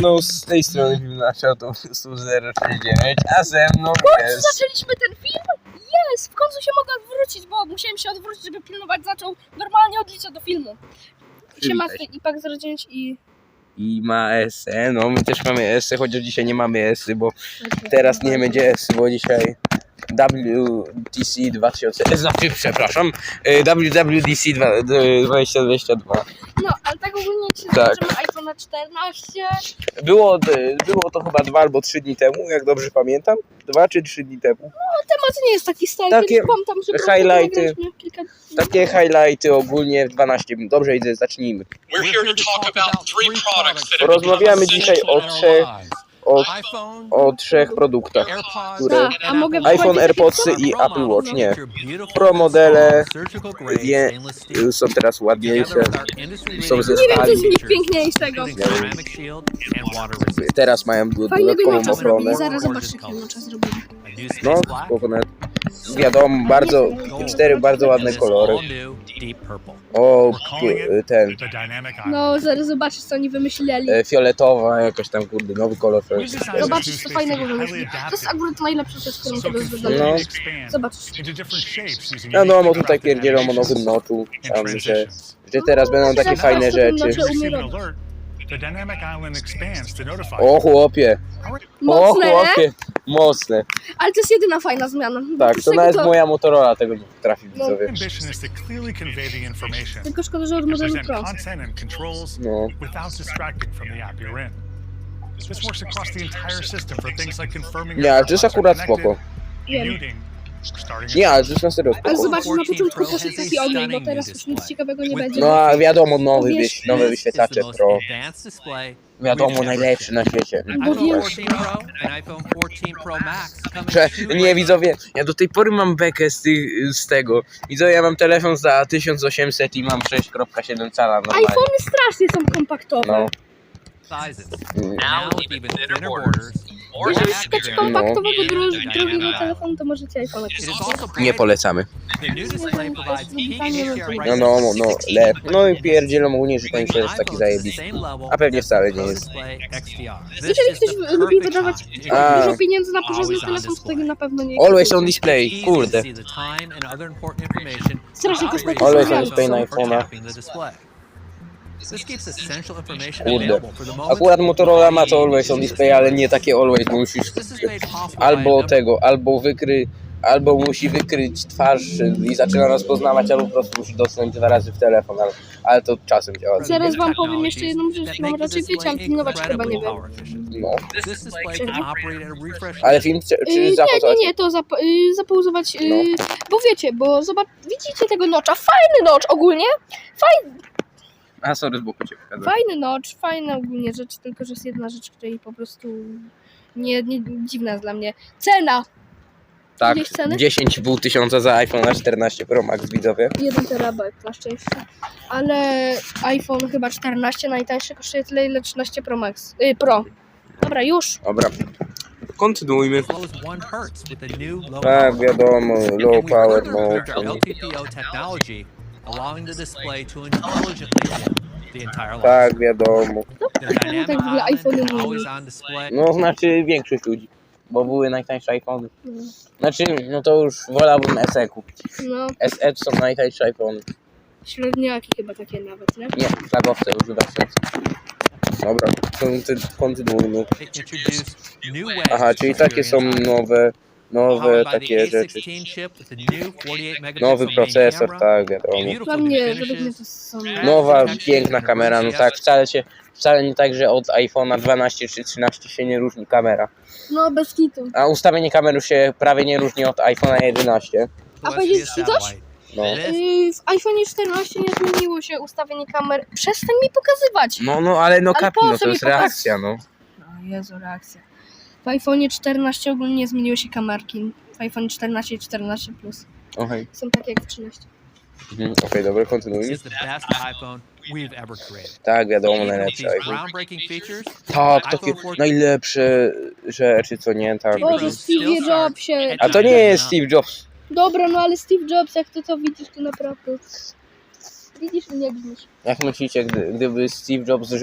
No z tej strony film nasz autobusu 039, a ze mną jest... Zaczęliśmy ten film? Jest! W końcu się mogę odwrócić, bo musiałem się odwrócić, żeby pilnować zaczął. Normalnie odlicza do filmu. Siema, Przywitaj się. IPAK 09 i... I ma SE, no my też mamy SE, chociaż dzisiaj nie mamy SE, bo teraz nie będzie SE, bo dzisiaj WTC 2000, znaczy przepraszam, y, WWDC dwa- y, 2022. No, tak ogólnie ci Tak. zobaczymy iPhone 14. Było, y, było to chyba dwa albo trzy dni temu, jak dobrze pamiętam. Dwa czy trzy dni temu. Temat nie jest taki stary, Takie więc mam tam, że highlighty. Kilka... Takie highlighty ogólnie w 12 minut. Dobrze, idę, zacznijmy. Become dzisiaj o trzech, o, iPhone, o trzech produktach. które- A, a mogę iPhone, powiedzieć AirPodsy i Apple Watch, nie. Pro modele y, są teraz ładniejsze. są ze Nie wiem, co z nich piękniejszego. Teraz mają Fajnego dodatkową ochronę. zaraz zobaczysz jakiego nocza zrobili. No, spoko, nawet. Wiadomo, bardzo, cztery bardzo ładne kolory. O, ten, No, zaraz zobaczysz, co oni wymyśleli. e, fioletowa, jakaś tam, kurde, nowy kolor. Zobaczysz, co fajnego wymyśleli. To jest akurat najlepsza rzecz, którą tego No. zrobili. Zobaczysz. Wiadomo, tutaj pierdzielą o nowym noczu, tam, że, że teraz będą takie fajne rzeczy. The dynamic island expands to notify. O chłopie, o Mocne, nie? chłopie, mocne. Ale to jest jedyna fajna zmiana. Tak, to tego nawet moja Motorola tego nie potrafi No. widzowie. Ambition is to clearly convey the information. Tylko szkoda, że od and modelu present Pro. content and controls No. without distracting from the app you're in. This works across the entire system for things like confirming Nie, ale to jest akurat spoko. Muting, Nie, ale jest na serio Ale spoko. zobaczysz, na początku poszedł taki ogień, bo teraz już nic ciekawego nie będzie. No a wiadomo, nowy, wyś, nowe wyświetlacze Pro. Wiadomo, najlepszy na świecie. Bo wiesz, 14 Pro and iPhone 14 Pro Max come Że, nie widzowie, ja do tej pory mam bekę z, tych, z tego. Widzowie, ja mam telefon za 1800 i mam 6.7 cala normalnie. iPhony strasznie są kompaktowe. No. Mm. Now even thinner borders. Jeżeli accurate. szukacie kompaktowego, dro- drogiego telefonu, to możecie iPhone It is kupić. Nie polecamy. No, no, no, no, le. No i pierdzielą ogólnie, że ten się jest taki zajebisty. A pewnie wcale nie jest. Jeżeli ktoś lubi wydawać A. dużo pieniędzy na porządny telefon, to tego na pewno nie Always on display, kurde. Strasznie raising Always on display na iPhone'a. Kurde. Akurat Motorola ma to always on display, ale nie takie always, bo musisz albo tego, albo wykry, albo musi wykryć twarz i zaczyna rozpoznawać, albo po prostu musi dotknąć dwa razy w telefon, ale, ale to czasem działa. Zaraz wam powiem jeszcze jedną rzecz, mam raczej wiecie, ale pilnować chyba nie wiem. No. Ale film czy, Yy, czy nie, zapozować? nie, nie, to zap, yy, zapauzować, yy, No. bo wiecie, bo zobacz, widzicie tego nocza, fajny nocz ogólnie, A sorry, z boku cię pokazałem. fajny nocz, fajne ogólnie rzeczy, tylko że jest jedna rzecz, której po prostu nie, nie dziwna jest dla mnie. Cena! Tak, Jakieś ceny? 10,5 tysiąca za iPhone 14 Pro Max widzowie. 1 terabajt na szczęście. Ale iPhone chyba 14 najtańszy kosztuje tyle ile 13 Pro Max. Yy, Pro. Dobra, już. Dobra, kontynuujmy. low as 1 Hz with the new low Tak, power wiadomo, low we power mode. LTPO technology, allowing the display to intelligently the entire. Tak, wiadomo. The tak w ogóle always on display. No znaczy większość ludzi, bo były najtańsze iPhony. No. Znaczy, no to już wolałbym SE kupić. No, SE to są najtańsze iPhony. średniaki chyba takie nawet, nie? Nie, flagowce używać sensu. Dobra, konty- kontynuujmy. It introduced new ways Aha, czyli takie są nowe, nowe takie rzeczy. A16 chip with the new 48 megapixel Nowy procesor, tak, wiadomo. Dla mnie, finishes, według mnie to są... Nowa, piękna kamera, no tak, wcale się, wcale nie tak, że od iPhone'a 12 czy 13 się nie różni kamera. No, bez kitu. A ustawienie kamery się prawie nie różni od iPhone'a 11. A powiedzieć ci coś? No. Yy, w iPhone 14 nie zmieniło się ustawienie kamer. Przestań mi pokazywać! No, no, ale no Ale no co to jest pokaz- reakcja, no. O Jezu, reakcja. W iPhone 14 ogólnie nie zmieniły się kamerki. W iPhone 14 i 14 Plus. Okej, Są takie jak w 13. mhm, okej, dobra, This kontynuujmy. is the best iPhone we've ever created. Tak, wiadomo, With najlepsze these iPhone. groundbreaking features, Tak, takie najlepsze rzeczy, co nie, tak. Boże, Steve Jobsie. A to nie jest Steve Jobs. Dobra, no ale Steve Jobs, jak ty to widzisz, to naprawdę... Widzisz, mnie grzmisz. Jak myślicie, gdy, gdyby Steve Jobs żył